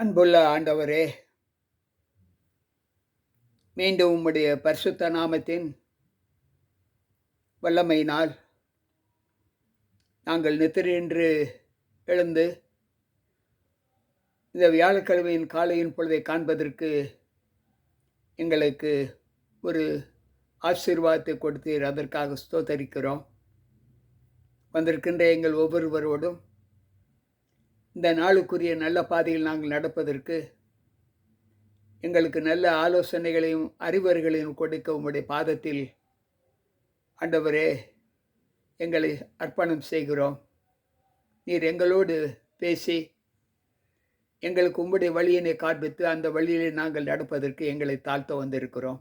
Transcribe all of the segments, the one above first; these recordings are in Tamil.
அன்புள்ள ஆண்டவரே மீண்டும் உம்முடைய பரிசுத்த நாமத்தின் வல்லமையினால் நாங்கள் நித்திரென்று எழுந்து இந்த வியாழக்கிழமையின் காலையின் பொழுதை காண்பதற்கு எங்களுக்கு ஒரு ஆசீர்வாதத்தை கொடுத்தீர். அதற்காக ஸ்தோத்தரிக்கிறோம். வந்திருக்கின்ற எங்கள் ஒவ்வொருவரோடும் இந்த நாளுக்குரிய நல்ல பாதையில் நாங்கள் நடப்பதற்கு எங்களுக்கு நல்ல ஆலோசனைகளையும் அறிவுரைகளையும் கொடுக்க உம்முடைய பாதத்தில் ஆண்டவரே எங்களை அர்ப்பணம் செய்கிறோம். நீர் எங்களோடு பேசி எங்களுக்கு உம்முடைய வழியினை காண்பித்து அந்த வழியிலே நாங்கள் நடப்பதற்கு எங்களை தாழ்த்த வந்திருக்கிறோம்.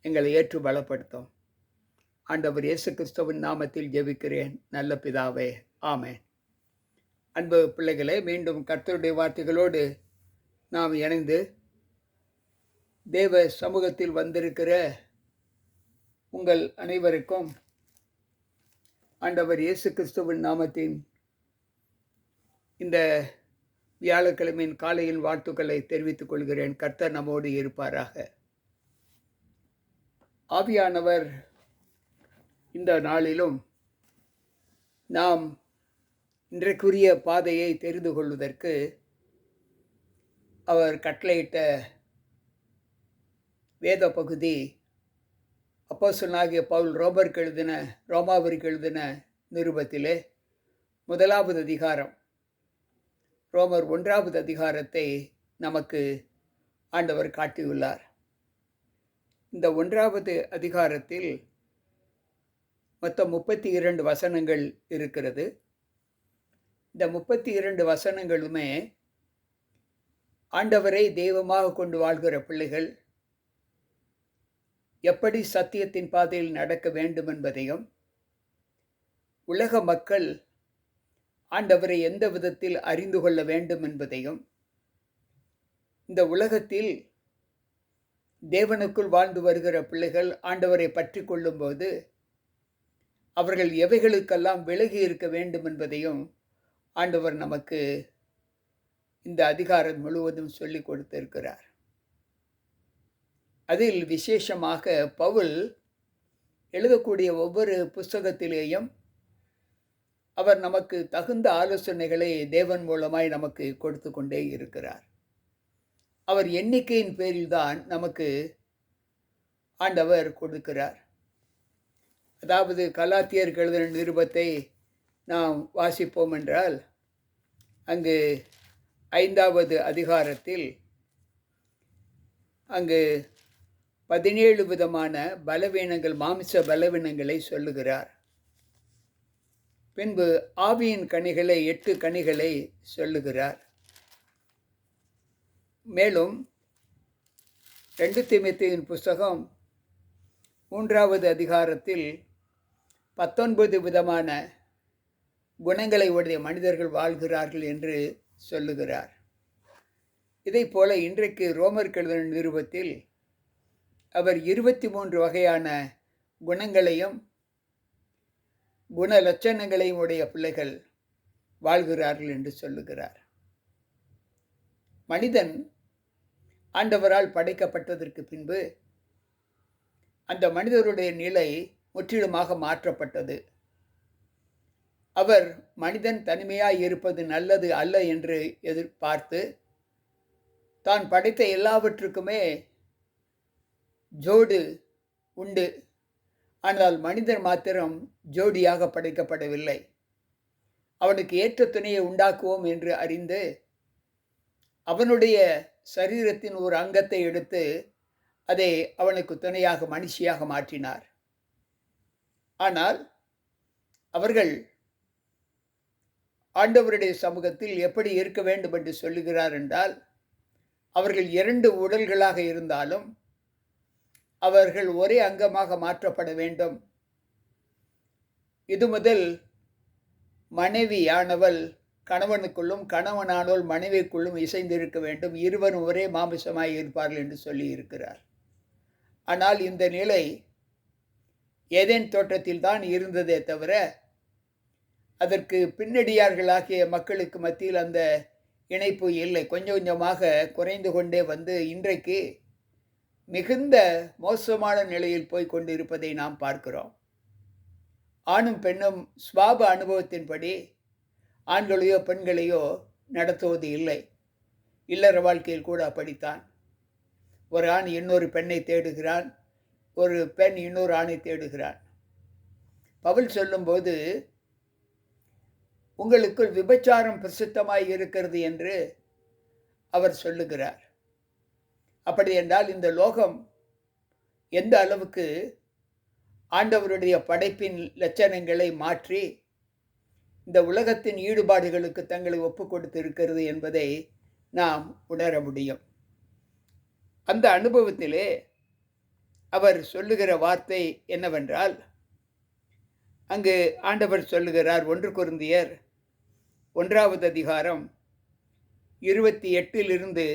எங்களை ஏற்று பலப்படுத்தும் ஆண்டவர் இயேசு கிறிஸ்துவின் நாமத்தில் ஜெபிக்கிறேன். நல்ல பிதாவே ஆமேன். அன்பு பிள்ளைகளை மீண்டும் கர்த்தருடைய வார்த்தைகளோடு நாம் இணைந்து தேவ சமூகத்தில் வந்திருக்கிற உங்கள் அனைவருக்கும் ஆண்டவர் இயேசு கிறிஸ்துவின் நாமத்தின் இந்த வியாழக்கிழமையின் காலையில் வாழ்த்துக்களை தெரிவித்துக் கொள்கிறேன். கர்த்தர் நம்மோடு இருப்பாராக. ஆவியானவர் இந்த நாளிலும் நாம் இன்றைக்குரிய பாதையை தெரிந்து கொள்வதற்கு அவர் கட்டளையிட்ட வேத பகுதி அப்போசனாகிய பவுல் ரோபருக்கு எழுதின ரோமாவிற்கு எழுதின நிருபத்திலே முதலாவது அதிகாரம் ரோமர் ஒன்றாவது அதிகாரத்தை நமக்கு ஆண்டவர் காட்டியுள்ளார். இந்த ஒன்றாவது அதிகாரத்தில் மொத்தம் முப்பத்தி இரண்டு வசனங்கள் இருக்கிறது. இந்த முப்பத்தி இரண்டு வசனங்களுமே ஆண்டவரை தெய்வமாக கொண்டு வாழ்கிற பிள்ளைகள் எப்படி சத்தியத்தின் பாதையில் நடக்க வேண்டும் என்பதையும் உலக மக்கள் ஆண்டவரை எந்த விதத்தில் அறிந்து கொள்ள வேண்டும் என்பதையும் இந்த உலகத்தில் தேவனுக்குள் வாழ்ந்து வருகிற பிள்ளைகள் ஆண்டவரை பற்றி கொள்ளும்போது அவர்கள் எவைகளுக்கெல்லாம் விலகி இருக்க வேண்டும் என்பதையும் ஆண்டவர் நமக்கு இந்த அதிகாரம் முழுவதும் சொல்லி கொடுத்திருக்கிறார். அதில் விசேஷமாக பவுல் எழுதக்கூடிய ஒவ்வொரு புஸ்தகத்திலேயும் அவர் நமக்கு தகுந்த ஆலோசனைகளை தேவன் மூலமாய் நமக்கு கொடுத்து கொண்டே இருக்கிறார். அவர் எண்ணிக்கையின் பேரில்தான் நமக்கு ஆண்டவர் கொடுக்கிறார். அதாவது கலாத்தியர் எழுதின நிருபத்தை நாம் வாசிப்போம் என்றால் அங்கு ஐந்தாவது அதிகாரத்தில் அங்கு பதினேழு விதமான பலவீனங்கள் மாமிச பலவீனங்களை சொல்லுகிறார். பின்பு ஆவியின் கனிகளை எட்டு கனிகளை சொல்லுகிறார். மேலும் ரெண்டு திமித்தியின் புஸ்தகம் மூன்றாவது அதிகாரத்தில் பத்தொன்பது விதமான குணங்களை உடைய மனிதர்கள் வாழ்கிறார்கள் என்று சொல்லுகிறார். இதை போல இன்றைக்கு ரோமர் கழுதன் நிருபத்தில் அவர் இருபத்தி மூன்று வகையான குணங்களையும் குண லட்சணங்களையும் உடைய பிள்ளைகள் வாழ்கிறார்கள் என்று சொல்லுகிறார். மனிதன் ஆண்டவரால் படைக்கப்பட்டதற்கு பின்பு அந்த மனிதருடைய நிலை முற்றிலுமாக மாற்றப்பட்டது. அவர் மனிதன் தனிமையாய் இருப்பது நல்லது அல்ல என்று எதிர்பார்த்து தான் படைத்த எல்லாவற்றுக்குமே ஜோடு உண்டு. ஆனால் மனிதன் மாத்திரம் ஜோடியாக படைக்கப்படவில்லை. அவனுக்கு ஏற்ற துணையை உண்டாக்குவோம் என்று அறிந்து அவனுடைய சரீரத்தின் ஒரு அங்கத்தை எடுத்து அதை அவனுக்கு துணையாக மனுஷியாக மாற்றினார். ஆனால் அவர்கள் ஆண்டவருடைய சமூகத்தில் எப்படி இருக்க வேண்டும் என்று சொல்லுகிறார் என்றால் அவர்கள் இரண்டு உடல்களாக இருந்தாலும் அவர்கள் ஒரே அங்கமாக மாற்றப்பட வேண்டும். இது முதல் மனைவியானவள் கணவனுக்குள்ளும் கணவனானோல் மனைவிக்குள்ளும் இசைந்திருக்க வேண்டும். இருவரும் ஒரே மாமிசமாய் இருப்பார்கள் என்று சொல்லி இருக்கிறார். ஆனால் இந்த நிலை ஏதேன் தோட்டத்தில் தான் இருந்ததே தவிர அதற்கு பின்னடியார்களாகிய மக்களுக்கு மத்தியில் அந்த இணைப்பு இல்லை. கொஞ்சம் கொஞ்சமாக குறைந்து கொண்டே வந்து இன்றைக்கு மிகுந்த மோசமான நிலையில் போய் கொண்டு இருப்பதை நாம் பார்க்கிறோம். ஆணும் பெண்ணும் சுவாப அனுபவத்தின்படி ஆண்களையோ பெண்களையோ நடத்துவது இல்லை. இல்லற வாழ்க்கையில் கூட அப்படித்தான். ஒரு ஆண் இன்னொரு பெண்ணை தேடுகிறான் ஒரு பெண் இன்னொரு ஆணை தேடுகிறான். பவுல் சொல்லும்போது உங்களுக்குள் விபச்சாரம் பிரசித்தமாய் இருக்கிறது என்று அவர் சொல்லுகிறார். அப்படி என்றால் இந்த லோகம் எந்த அளவுக்கு ஆண்டவருடைய படைப்பின் லட்சணங்களை மாற்றி இந்த உலகத்தின் ஈடுபாடுகளுக்கு தங்களை ஒப்பு கொடுத்து இருக்கிறது என்பதை நாம் உணர முடியும். அந்த அனுபவத்திலே அவர் சொல்லுகிற வார்த்தை என்னவென்றால் அங்கு ஆண்டவர் சொல்லுகிறார் ஒன்று குருந்தியர் ஒன்றாவது அதிகாரம் இருபத்தி எட்டிலிருந்து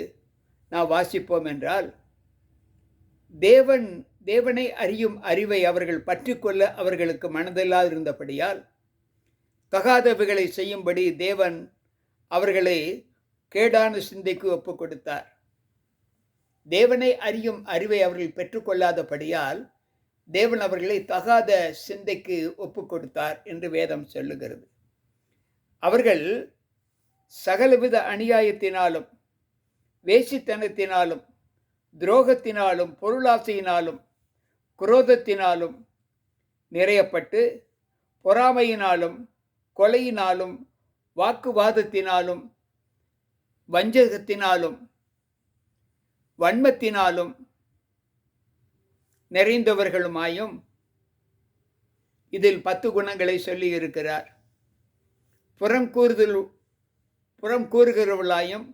நாம் வாசிப்போம் என்றால் தேவன் தேவனை அறியும் அறிவை அவர்கள் பற்றிக்கொள்ள அவர்களுக்கு மனதில்லாதிருந்தபடியால் தகாதவைகளை செய்யும்படி தேவன் அவர்களை கேடான சிந்தைக்கு ஒப்பு கொடுத்தார். தேவனை அறியும் அறிவை அவர்கள் பெற்றுக்கொள்ளாதபடியால் தேவன் அவர்களை தகாத சிந்தைக்கு ஒப்பு கொடுத்தார் என்று வேதம் சொல்லுகிறது. அவர்கள் சகலவித அநியாயத்தினாலும் வேசித்தனத்தினாலும் துரோகத்தினாலும் பொருளாசையினாலும் குரோதத்தினாலும் நிறையப்பட்டு பொறாமையினாலும் கொலையினாலும் வாக்குவாதத்தினாலும் வஞ்சகத்தினாலும் வன்மத்தினாலும் நிறைந்தவர்களுமாயும் இதில் பத்து குணங்களை சொல்லி இருக்கிறார் புறம் கூறுதல் புறம் கூறுகிறவர்களாயும்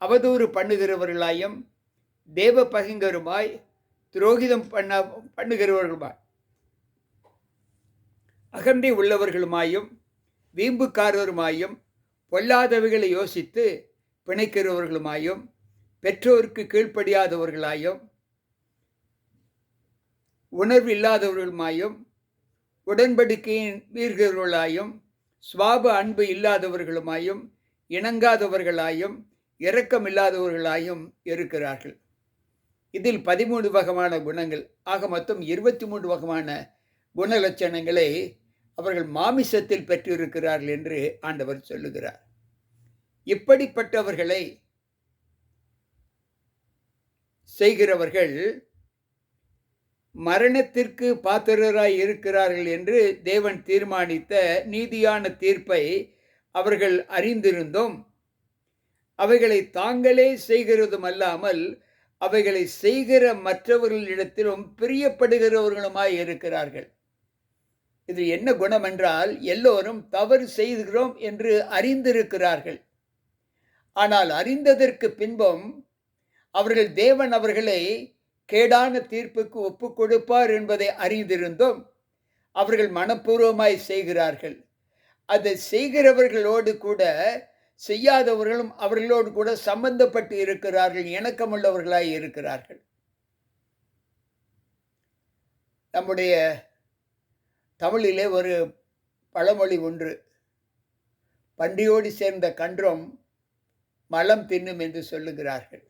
அவதூறு பண்ணுகிறவர்களாயும் தேவ பகிங்கருமாய் துரோகிதம் பண்ண பண்ணுகிறவர்களுமாய். அகந்தை உள்ளவர்களுமாயும் வீம்புக்காரருமாயும் பொல்லாதவைகளை யோசித்து பிணைக்கிறவர்களுமாயும் பெற்றோருக்கு கீழ்ப்படியாதவர்களாயும் உணர்வு இல்லாதவர்களுமாயும் உடன்படிக்கையின் மீறுகிறவர்களாயும் சுவாப அன்பு இல்லாதவர்களுமாயும் இணங்காதவர்களாயும் இரக்கமில்லாதவர்களாயும் இருக்கிறார்கள். இதில் பதிமூணு வகமான குணங்கள் ஆக மொத்தம் இருபத்தி மூன்று வகமான குணலட்சணங்களை அவர்கள் மாமிசத்தில் பெற்றிருக்கிறார்கள் என்று ஆண்டவர் சொல்லுகிறார். இப்படிப்பட்டவர்களை செய்கிறவர்கள் மரணத்திற்கு பாத்திரராய் இருக்கிறார்கள் என்று தேவன் தீர்மானித்த நீதியான தீர்ப்பை அவர்கள் அறிந்திருந்தும். அவைகளை தாங்களே செய்கிறதும் அல்லாமல் அவைகளை செய்கிற மற்றவர்களிடத்திலும் பிரியப்படுகிறவர்களுமாய் இருக்கிறார்கள். இது என்ன குணம் என்றால் எல்லோரும் தவறு செய்கிறோம் என்று அறிந்திருக்கிறார்கள். ஆனால் அறிந்ததற்கு பின்பும் அவர்கள் தேவன் அவர்களை கேடான தீர்ப்புக்கு ஒப்பு கொடுப்பார் என்பதை அறிந்திருந்தும் அவர்கள் மனப்பூர்வமாய் செய்கிறார்கள். அதை செய்கிறவர்களோடு கூட செய்யாதவர்களும் அவர்களோடு கூட சம்பந்தப்பட்டு இருக்கிறார்கள் இணக்கமுள்ளவர்களாய் இருக்கிறார்கள். நம்முடைய தமிழிலே ஒரு பழமொழி ஒன்று பண்டியோடு சேர்ந்த கன்றம் மலம் தின்னும் என்று சொல்லுகிறார்கள்.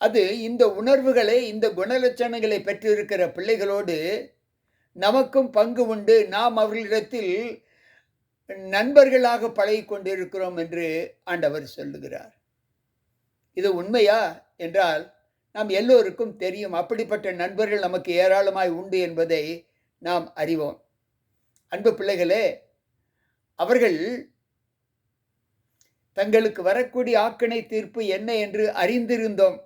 அது இந்த உணர்வுகளை இந்த குணலட்சணங்களை பெற்றிருக்கிற பிள்ளைகளோடு நமக்கும் பங்கு உண்டு. நாம் அவர்களிடத்தில் நண்பர்களாக பழகி கொண்டிருக்கிறோம் என்று ஆண்டவர் சொல்லுகிறார். இது உண்மையா என்றால் நாம் எல்லோருக்கும் தெரியும் அப்படிப்பட்ட நண்பர்கள் நமக்கு ஏராளமாய் உண்டு என்பதை நாம் அறிவோம். அன்பு பிள்ளைகளே அவர்கள் தங்களுக்கு வரக்கூடிய ஆக்கணை தீர்ப்பு என்ன என்று அறிந்திருந்தோம்.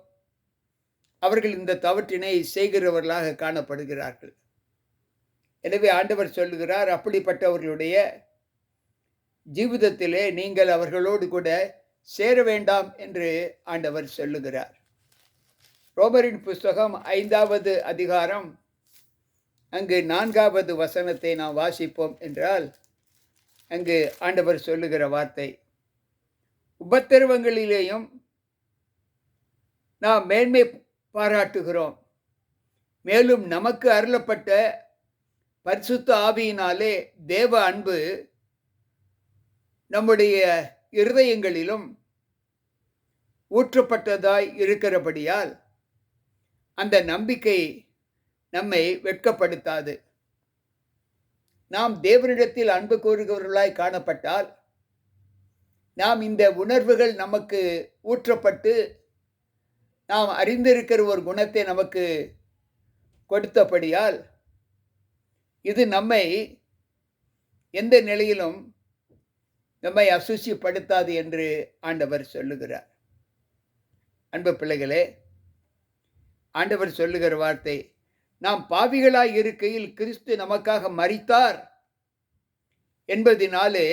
அவர்கள் இந்த தவற்றினை செய்கிறவர்களாக காணப்படுகிறார்கள். எனவே ஆண்டவர் சொல்லுகிறார் அப்படிப்பட்டவர்களுடைய ஜீவிதத்திலே நீங்கள் அவர்களோடு கூட சேர வேண்டாம் என்று ஆண்டவர் சொல்லுகிறார். ரோமரின் புஸ்தகம் ஐந்தாவது அதிகாரம் அங்கு நான்காவது வசனத்தை நாம் வாசிப்போம் என்றால் அங்கு ஆண்டவர் சொல்லுகிற வார்த்தை உபத்திரவங்களிலேயும் நாம் மேன்மை பாராட்டுகிறோம். மேலும் நமக்கு அருளப்பட்ட பரிசுத்த ஆவியினாலே தேவ அன்பு நம்முடைய இருதயங்களிலும் ஊற்றப்பட்டதாய் இருக்கிறபடியால் அந்த நம்பிக்கை நம்மை வெட்கப்படுத்தாது. நாம் தேவனிடத்தில் அன்பு கூறுகிறவர்களாய் காணப்பட்டால் நாம் இந்த உணர்வுகள் நமக்கு ஊற்றப்பட்டு நாம் அறிந்திருக்கிற ஒரு குணத்தை நமக்கு கொடுத்தபடியால் இது நம்மை எந்த நிலையிலும் நம்மை அசூசிப்படுத்தாது என்று ஆண்டவர் சொல்லுகிறார். அன்பு பிள்ளைகளே ஆண்டவர் சொல்லுகிற வார்த்தை நாம் பாவிகளாய் இருக்கையில் கிறிஸ்து நமக்காக மறித்தார் என்பதினாலே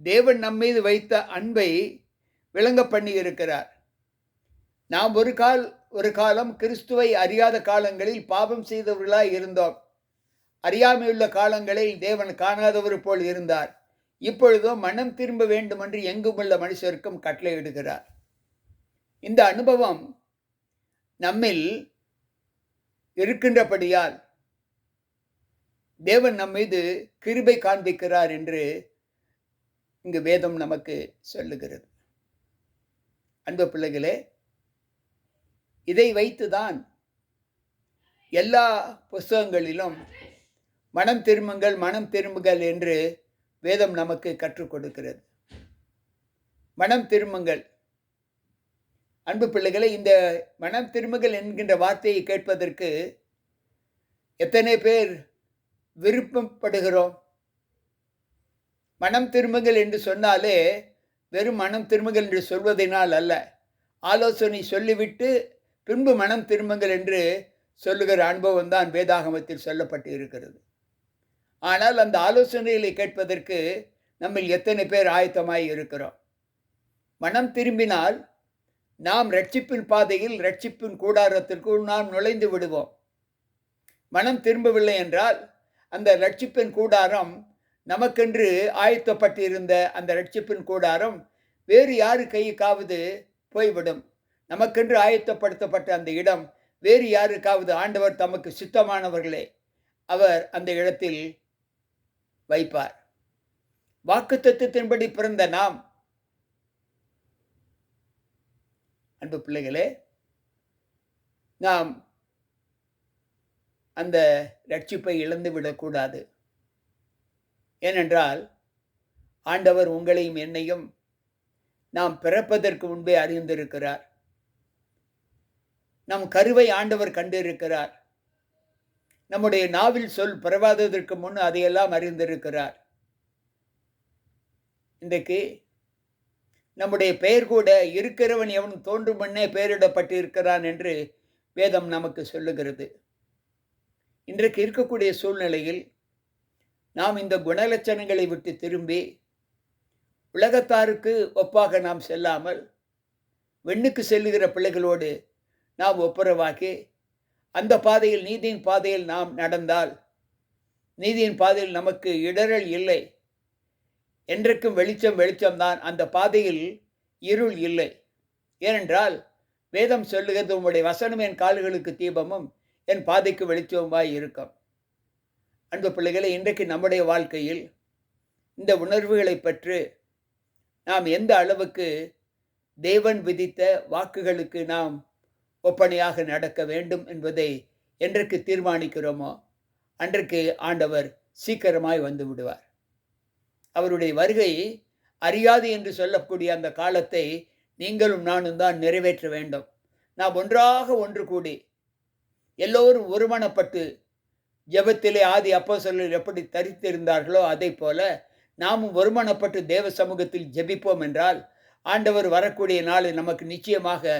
தேவன் நம்மீது வைத்த அன்பை விளங்க பண்ணி இருக்கிறார் நாம் ஒரு கால் ஒரு காலம் கிறிஸ்துவை அறியாத காலங்களில் பாவம் செய்தவர்களாய் இருந்தோம். அறியாமையுள்ள காலங்களில் தேவன் காணாதவர் போல் இருந்தார். இப்பொழுதோ மனம் திரும்ப வேண்டும் என்று எங்குமுள்ள மனுஷருக்கும் கட்டளையிடுகிறார். இந்த அனுபவம் நம்மில் இருக்கின்றபடியால் தேவன் நம் மீது கிருபை காண்பிக்கிறார் என்று இங்கு வேதம் நமக்கு சொல்லுகிறது. அன்பு பிள்ளைகளே இதை வைத்துதான் எல்லா புஸ்தகங்களிலும் மனம் திரும்புங்கள் மனம் திரும்புங்கள் என்று வேதம் நமக்கு கற்றுக் கொடுக்கிறது. மனம் திரும்புங்கள். அன்பு பிள்ளைகளை இந்த மனம் திரும்புங்கள் என்கின்ற வார்த்தையை கேட்பதற்கு எத்தனை பேர் விருப்பப்படுகிறோம்? மனம் திரும்புங்கள் என்று சொன்னாலே வெறும் மனம் திரும்புங்கள் என்று சொல்வதனால் அல்ல. ஆலோசனை சொல்லிவிட்டு பின்பு மனம் திரும்புங்கள் என்று சொல்லுகிற அனுபவம் தான் வேதாகமத்தில் சொல்லப்பட்டு இருக்கிறது. ஆனால் அந்த ஆலோசனைகளை கேட்பதற்கு நம்மில் எத்தனை பேர் ஆயத்தமாய் இருக்கிறோம். மனம் திரும்பினால் நாம் ரட்சிப்பின் பாதையில் ரட்சிப்பின் கூடாரத்திற்குள் நாம் நுழைந்து விடுவோம். மனம் திரும்பவில்லை என்றால் அந்த ரட்சிப்பின் கூடாரம் நமக்கென்று ஆயத்தப்பட்டிருந்த அந்த ரட்சிப்பின் கூடாரம் வேறு யாரு கையுக்காவது போய்விடும். நமக்கென்று ஆயத்தப்படுத்தப்பட்ட அந்த இடம் வேறு யாருக்காவது ஆண்டவர் தமக்கு சுத்தமானவர்களே அவர் அந்த இடத்தில் வைப்பார். வாக்கு தத்துவத்தின்படி பிறந்த நாம் அன்பு பிள்ளைகளே நாம் அந்த ரட்சிப்பை இழந்து விடக்கூடாது. ஏனென்றால் ஆண்டவர் உங்களையும் என்னையும் நாம் பிறப்பதற்கு முன்பே அறிந்திருக்கிறார். நம் கருவை ஆண்டவர் கண்டிருக்கிறார். நம்முடைய நாவில் சொல் பிறவாததற்கு முன் அதையெல்லாம் அறிந்திருக்கிறார். இன்றைக்கு நம்முடைய பெயர் கூட இருக்கிறவன் எவன் தோன்றும் முன்னே பெயரிடப்பட்டு இருக்கிறான் என்று வேதம் நமக்கு சொல்லுகிறது. இன்றைக்கு இருக்கக்கூடிய சூழ்நிலையில் நாம் இந்த குணலட்சணங்களை விட்டு திரும்பி உலகத்தாருக்கு ஒப்பாக நாம் செல்லாமல் வெண்ணுக்கு செல்லுகிற பிள்ளைகளோடு நாம் ஒப்புரவாக்கி. அந்த பாதையில் நீதியின் பாதையில் நாம் நடந்தால் நீதியின் பாதையில் நமக்கு இடரல் இல்லை. என்றைக்கும் வெளிச்சம் வெளிச்சம்தான் அந்த பாதையில் இருள் இல்லை. ஏனென்றால் வேதம் சொல்லுகிறது உங்களுடைய வசனம் என் கால்களுக்கு தீபமும் என் பாதைக்கு வெளிச்சமுமாய் இருக்கும். அன்பு பிள்ளைகளை இன்றைக்கு நம்முடைய வாழ்க்கையில் இந்த உணர்வுகளை பெற்று நாம் எந்த அளவுக்கு தேவன் விதித்த வாக்குகளுக்கு நாம் ஒப்பனையாக நடக்க வேண்டும் என்பதை என்றைக்கு தீர்மானிக்கிறோமோ அன்றைக்கு ஆண்டவர் சீக்கிரமாய் வந்து விடுவார். அவருடைய வருகை அறியாது என்று சொல்லக்கூடிய அந்த காலத்தை நீங்களும் நானும் தான் நிறைவேற்ற வேண்டும். நாம் ஒன்றாக ஒன்று கூடி எல்லோரும் ஒருமனப்பட்டு ஜெபத்திலே ஆதி அப்போ எப்படி தரித்திருந்தார்களோ அதை போல நாமும் ஒருமனப்பட்டு தேவ சமூகத்தில் ஜெபிப்போம் என்றால் ஆண்டவர் வரக்கூடிய நாள் நமக்கு நிச்சயமாக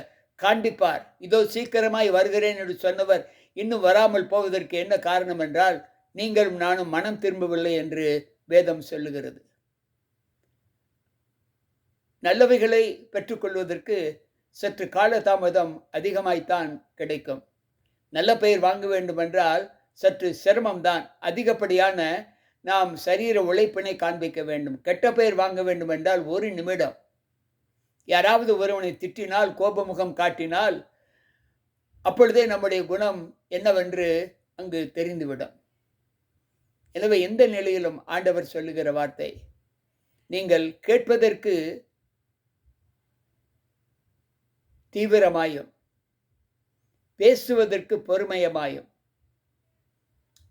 காண்பிப்பார். இதோ சீக்கிரமாய் வருகிறேன் என்று சொன்னவர் இன்னும் வராமல் போவதற்கு என்ன காரணம் என்றால் நீங்களும் நானும் மனம் திரும்பவில்லை என்று வேதம் சொல்லுகிறது. நல்லவைகளை பெற்றுக்கொள்வதற்கு சற்று காலதாமதம் அதிகமாய்த்தான் கிடைக்கும். நல்ல பெயர் வாங்க வேண்டுமென்றால் சற்று சிரமம்தான். அதிகப்படியான நாம் சரீர உழைப்பினை காண்பிக்க வேண்டும். கெட்ட பெயர் வாங்க வேண்டும் என்றால் ஒரு நிமிடம். யாராவது ஒருவனை திட்டினால் கோபமுகம் காட்டினால் அப்பொழுதே நம்முடைய குணம் என்னவென்று அங்கு தெரிந்துவிடும். எனவே எந்த நிலையிலும் ஆண்டவர் சொல்லுகிற வார்த்தை நீங்கள் கேட்பதற்கு தீவிரமாயும் பேசுவதற்கு பொறுமையமாயும்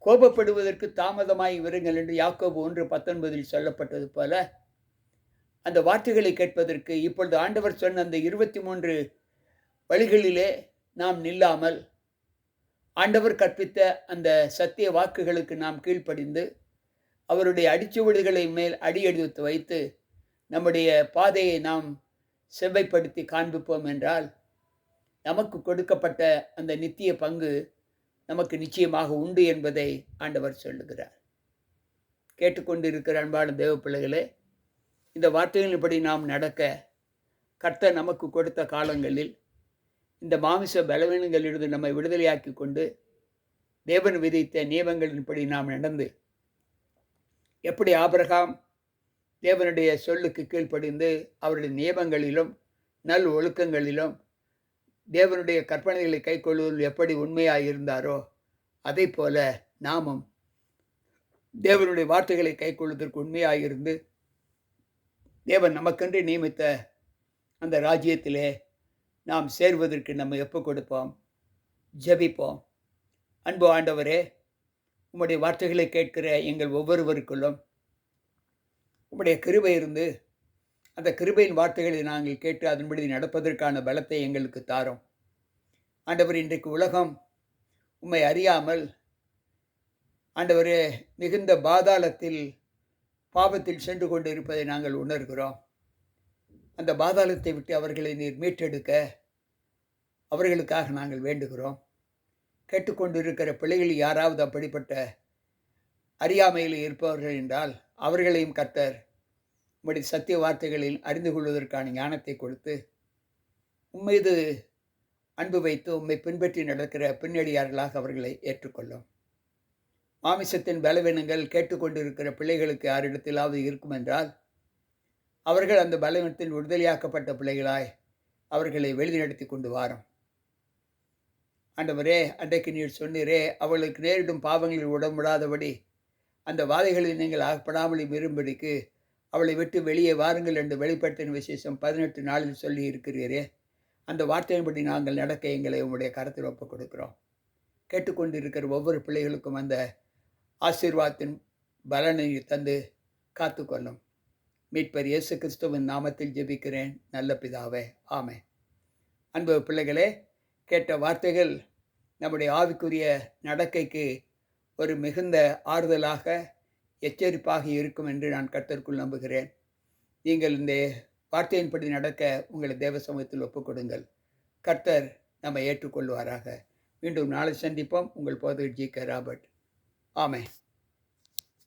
கோபப்படுவதற்கு தாமதமாய் விருங்கள் என்று யாக்கோபு ஒன்று பத்தொன்பதில் சொல்லப்பட்டது போல அந்த வார்த்தைகளை கேட்பதற்கு இப்பொழுது ஆண்டவர் சொன்ன அந்த இருபத்தி மூன்று வழிகளிலே நாம் நில்லாமல் ஆண்டவர் கற்பித்த அந்த சத்திய வாக்குகளுக்கு நாம் கீழ்ப்படிந்து அவருடைய அடிச்சுவடுகளை மேல் அடியெடுத்து வைத்து நம்முடைய பாதையை நாம் செவ்வைப்படுத்தி காண்பிப்போம் என்றால் நமக்கு கொடுக்கப்பட்ட அந்த நித்திய பங்கு நமக்கு நிச்சயமாக உண்டு என்பதை ஆண்டவர் சொல்லுகிறார். கேட்டுக்கொண்டிருக்கிற அன்பான தேவ பிள்ளைகளே இந்த வார்த்தைகளின்படி நாம் நடக்க கர்த்த நமக்கு கொடுத்த காலங்களில் இந்த மாமிச பலவீனங்களிலிருந்து நம்மை விடுதலையாக்கி கொண்டு தேவன் விதித்த நியமங்களின்படி நாம் நடந்து எப்படி ஆபிரகாம் தேவனுடைய சொல்லுக்கு கீழ்ப்படிந்து அவருடைய நியமங்களிலும் நல் ஒழுக்கங்களிலும் தேவனுடைய கற்பனைகளை கைக்கொள்வதில் எப்படி உண்மையாக இருந்தாரோ அதே போல நாமும் தேவனுடைய வார்த்தைகளை கைக்கொள்வதற்கு உண்மையாக இருந்து தேவன் நமக்கென்று நியமித்த அந்த ராஜ்யத்திலே நாம் சேர்வதற்கு நம்ம எப்போ கொடுப்போம்? ஜெபிப்போம். அன்பு ஆண்டவரே உம்முடைய வார்த்தைகளை கேட்கிற எங்கள் ஒவ்வொருவருக்குள்ளும் உம்முடைய கிருபை இருந்து அந்த கிருபையின் வார்த்தைகளை நாங்கள் கேட்டு அதன்படி நடப்பதற்கான பலத்தை எங்களுக்கு தாரும். ஆண்டவர் இன்றைக்கு உலகம் உம்மை அறியாமல் ஆண்டவரே மிகுந்த பாதாளத்தில் பாவத்தில் சென்று கொண்டு இருப்பதை நாங்கள் உணர்கிறோம். அந்த பாதாளத்தை விட்டு அவர்களை நீர் மீட்டெடுக்க அவர்களுக்காக நாங்கள் வேண்டுகிறோம். கேட்டுக்கொண்டிருக்கிற பிள்ளைகள் யாராவது அப்படிப்பட்ட அறியாமையில் இருப்பவர்கள் என்றால் அவர்களையும் கர்த்தர் இப்படி சத்திய வார்த்தைகளில் அறிந்து கொள்வதற்கான ஞானத்தை கொடுத்து உம்மீது அன்பு வைத்து உம்மை பின்பற்றி நடக்கிற பின்னடியார்களாக அவர்களை ஏற்றுக்கொள்ளும். மாமிசத்தின் பலவீனங்கள் கேட்டுக்கொண்டிருக்கிற பிள்ளைகளுக்கு யாரிடத்திலாவது இருக்கும் என்றால் அவர்கள் அந்த பலவீனத்தில் விடுதலையாக்கப்பட்ட பிள்ளைகளாய் அவர்களை வெளிநடத்தி கொண்டு வாரும். ஆண்டவரே அன்றைக்கு நீர் சொன்னீரே அவளுக்கு நேரிடும் பாவங்களில் உடம்படாதபடி அந்த வாதைகளில் நீங்கள் ஆகப்படாமல் விரும்படிக்கு அவளை விட்டு வெளியே வாருங்கள் என்று வெளிப்படுத்தின விசேஷம் பதினெட்டு நாளில் சொல்லி இருக்கிறீரே அந்த வார்த்தையின்படி நாங்கள் நடக்க எங்களை உங்களுடைய கரத்தில் ஒப்புக் கொடுக்கிறோம். கேட்டுக்கொண்டிருக்கிற ஒவ்வொரு பிள்ளைகளுக்கும் அந்த ஆசீர்வாதத்தின் பலனை தந்து காத்துக்கொள்ளும். மீட்பர் இயேசு கிறிஸ்துவின் நாமத்தில் ஜெபிக்கிறேன். நல்ல பிதாவே ஆமே அன்பு பிள்ளைகளே கேட்ட வார்த்தைகள் நம்முடைய ஆவிக்குரிய நடக்கைக்கு ஒரு மிகுந்த ஆறுதலாக எச்சரிப்பாக இருக்கும் என்று நான் கர்த்தருக்குள் நம்புகிறேன். நீங்கள் இந்த வார்த்தையின்படி நடக்க உங்களை தேவ சமூகத்தில் ஒப்புக்கொடுங்கள். கர்த்தர் நம்ம ஏற்றுக்கொள்வாராக. மீண்டும் நாளை சந்திப்போம். உங்கள் போதகர் ஜி கே ராபர்ட். ஆமே